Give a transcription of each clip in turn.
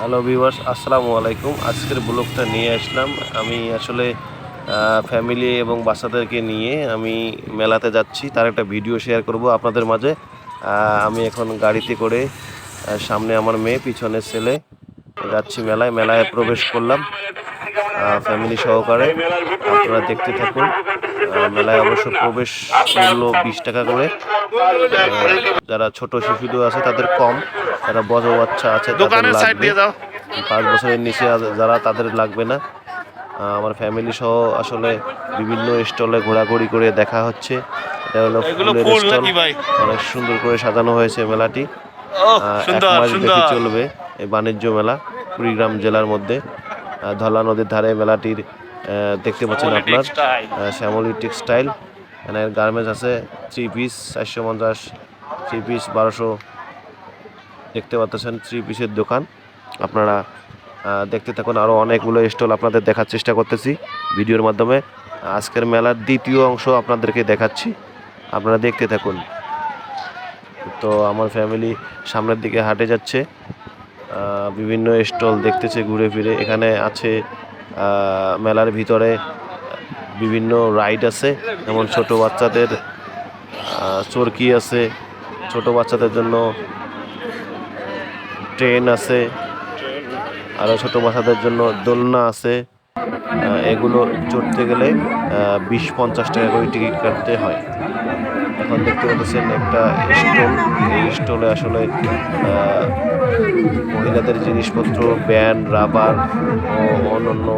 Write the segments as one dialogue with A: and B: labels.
A: Hello viewers আসসালামু আলাইকুম আজকের ব্লগটা নিয়ে আসলাম। আমি আসলে ফ্যামিলি এবং বাচ্চাদেরকে নিয়ে আমি মেলাতে যাচ্ছি। তার একটা ভিডিও শেয়ার করব আপনাদের মাঝে। আমি এখন গাড়িতে করে সামনে আমার মেয়ে পিছনে ছেলে যাচ্ছি মেলায়। মেলায় প্রবেশ করলাম ফ্যামিলি সহকারে। আপনারা দেখতে থাকুন। মেলায় অবশ্য প্রবেশ মূল্য বিশ টাকা করে। যারা ছোট শিশুদের আছে তাদের কম যারা বড় বাচ্চা আছে তাদের লাগবে। পাঁচ বছরের নিচে যারা তাদের লাগবে না। আমার ফ্যামিলি সহ আসলে বিভিন্ন স্টলে ঘোরাঘুরি করে দেখা হচ্ছে। এটা হলো ফুলের স্টল অনেক সুন্দর করে সাজানো হয়েছে মেলাটি।
B: ও
A: এক মাস ব্যাপী চলবে এই বাণিজ্য মেলা কুড়িগ্রাম জেলার মধ্যে। ধলা নদীর ধারে মেলাটির দেখতে পাচ্ছেন আপনার শ্যামলী টেক্সটাইল এখানে গার্মেন্টস আছে থ্রি পিস চারশো পঞ্চাশ থ্রি পিস বারোশো। দেখতে পাচ্ছেন থ্রি পিসের দোকান। আপনারা দেখতে থাকুন আরও অনেকগুলো স্টল আপনাদের দেখার চেষ্টা করতেছি ভিডিওর মাধ্যমে। আজকের মেলার দ্বিতীয় অংশ আপনাদেরকে দেখাচ্ছি। আপনারা দেখতে থাকুন। তো আমার ফ্যামিলি সামনের দিকে হাঁটে যাচ্ছে। বিভিন্ন স্টল দেখতেছে ঘুরে ফিরে। এখানে আছে মেলার ভিতরে বিভিন্ন রাইড আছে, যেমন ছোট বাচ্চাদের চরকি আছে, ছোট বাচ্চাদের জন্য ট্রেন আছে আরও ছোট বাচ্চাদের জন্য দোলনা আছে। এগুলো চড়তে গেলে বিশ পঞ্চাশ টাকা করে টিকিট কাটতে হয়। এখন দেখতে পাচ্ছেন একটা স্টল। এই স্টলে আসলে মহিলাদের জিনিসপত্র ব্যান্ড রাবার ও অন্যান্য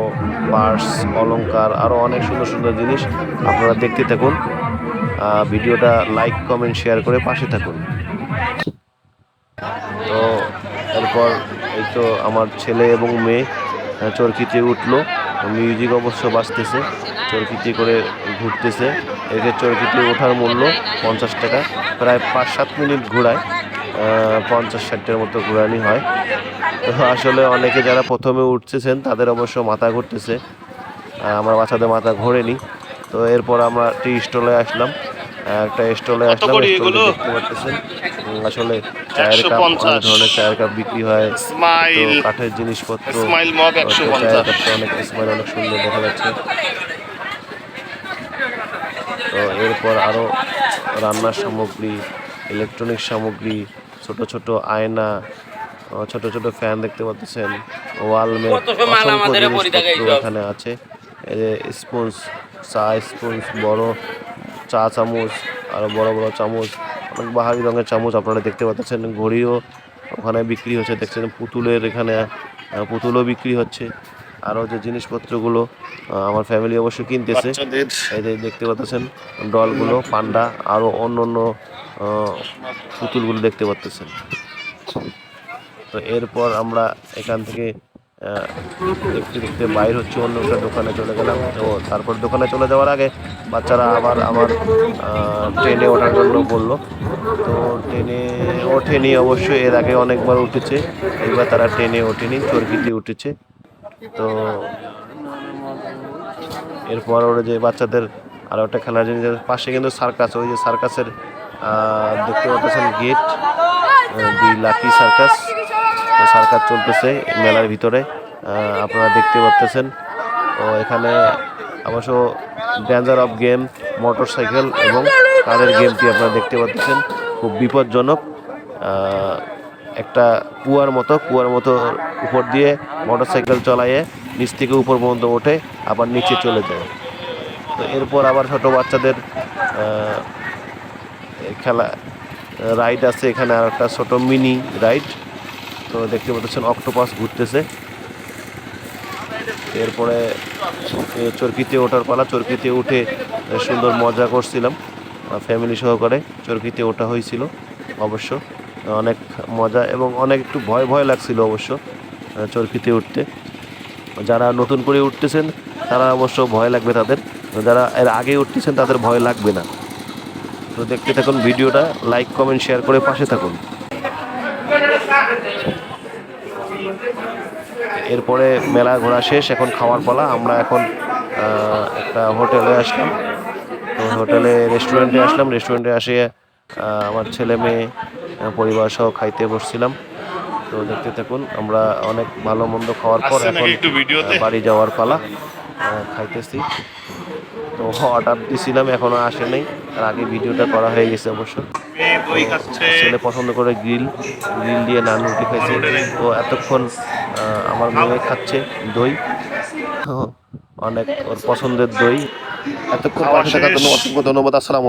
A: পার্স, অলংকার আরও অনেক সুন্দর সুন্দর জিনিস আপনারা দেখতে থাকুন। ভিডিওটা লাইক, কমেন্ট, শেয়ার করে পাশে থাকুন। তো এরপর এই তো আমার ছেলে এবং মেয়ে চরকিতে উঠল। মিউজিক অবশ্য বাজতেছে, চরকিতে করে ঘুরতেছে। একে চরকিতে ওঠার মূল্য পঞ্চাশ টাকা প্রায় পাঁচ সাত মিনিট ঘোরায় পঞ্চাশ ষাটটার মতো ঘোরানি হয়। আসলে অনেকে যারা প্রথমে উঠতেছেন তাদের অবশ্য মাথা ঘুরতেছে। আমার বাচ্চাদের মাথা ঘোরেনি। তো এরপর আমরা টি স্টলে আসলাম। একটা স্টলে আসলাম স্টলে দেখতে পাচ্ছেন আসলে চায়ের কাপ অনেক ধরনের চায়ের কাপ বিক্রি হয়। কাঠের জিনিসপত্র চায়ের কাপটা অনেক স্মাইল অনেক সুন্দর দেখা যাচ্ছে। এরপর আরও রান্নার সামগ্রী ইলেকট্রনিক সামগ্রী ছোট ছোট আয়না ছোট ছোট ফ্যান দেখতে পাচ্ছেন ওয়ালমেট অসংখ্য জিনিসপত্র এখানে আছে। এই যে স্পুন্স চা স্পুন্স বড় চা চামচ আরও বড় বড় চামচ অনেক বাহারি রঙের চামচ আপনারা দেখতে পাচ্ছেন ঘড়িও ওখানে বিক্রি হচ্ছে দেখছেন পুতুলের এখানে পুতুলও বিক্রি হচ্ছে। আরও যে জিনিসপত্রগুলো আমার ফ্যামিলি অবশ্য কিনতেছে। এই দেখতে পাচ্ছেন ডলগুলো পান্ডা আরও অন্য অন্য পুতুলগুলো দেখতে পাচ্ছেন। তো এরপর আমরা এখান থেকে দেখতে দেখতে বাইর হচ্ছে অন্য একটা দোকানে চলে গেলাম। তো তারপর দোকানে চলে যাওয়ার আগে বাচ্চারা আবার আমার ট্রেনে ওঠার জন্য বলল। তো ট্রেনে ওঠেনি অবশ্যই এর আগে অনেকবার উঠেছে। এবার তারা ট্রেনে ওঠেনি চরকিতে উঠেছে। তো এরপর ওরা যে বাচ্চাদের আরও একটা খেলার জিনিস পাশে কিন্তু সার্কাস, ওই যে সার্কাসের দেখতে পাচ্ছেন gate the lucky circus. Circus চলতেছে মেলার ভিতরে আপনারা দেখতে পাচ্তেছেন তো এখানে অবশ্য danger of game motorcycle এবং কারের গেমটি আপনারা দেখতে পাচ্ছেন। খুব বিপজ্জনক একটা কুয়ার মতো কুয়ার মতো উপর দিয়ে মোটর সাইকেল চলাইয়ে নিচ থেকে উপর পর্যন্ত ওঠে, আবার নিচে চলে যায়। তো এরপর আবার ছোট বাচ্চাদের খেলা, রাইড আছে এখানে, আর একটা ছোটো মিনি রাইড। তো দেখতে পাচ্ছেন অক্টোপাস ঘুরতেছে। এরপরে চরকিতে ওঠার পালা, চরকিতে উঠে সুন্দর মজা করছিলাম ফ্যামিলি সহকারে চরকিতে ওঠা হয়েছিল, অবশ্য। অনেক মজা এবং অনেক একটু ভয় ভয় লাগছিল অবশ্য চরকিতে উঠতে। যারা নতুন করে উঠতেছেন, তারা অবশ্য ভয় লাগবে তাদের। যারা এর আগে উঠতেছেন, তাদের ভয় লাগবে না। তো দেখতে থাকুন ভিডিওটা, লাইক, কমেন্ট, শেয়ার করে পাশে থাকুন। এরপরে মেলা ঘোরা শেষ, এখন খাওয়ার পালা। আমরা এখন একটা হোটেলে আসলাম। হোটেলে, রেস্টুরেন্টে আসলাম। রেস্টুরেন্টে আসে আমার ছেলে মেয়ে পরিবার সহ খাইতে বসছিলাম। তো দেখতে থাকুন আমরা অনেক ভালো মন্দ খাওয়ার পর এখন বাড়ি যাওয়ার পালা খাইতেছি। তো অর্ডার দিছিলাম এখনও আসে নাই। তার আগে ভিডিওটা করা হয়ে গেছে অবশ্য। ছেলে পছন্দ করে গ্রিল গ্রিল দিয়ে নান রুটি খাইছে। তো এতক্ষণ আমার মেয়ে খাচ্ছে দই। অনেক ওর পছন্দের দই। এতক্ষণ পাশে থাকার জন্য অসংখ্য ধন্যবাদ। আসসালামু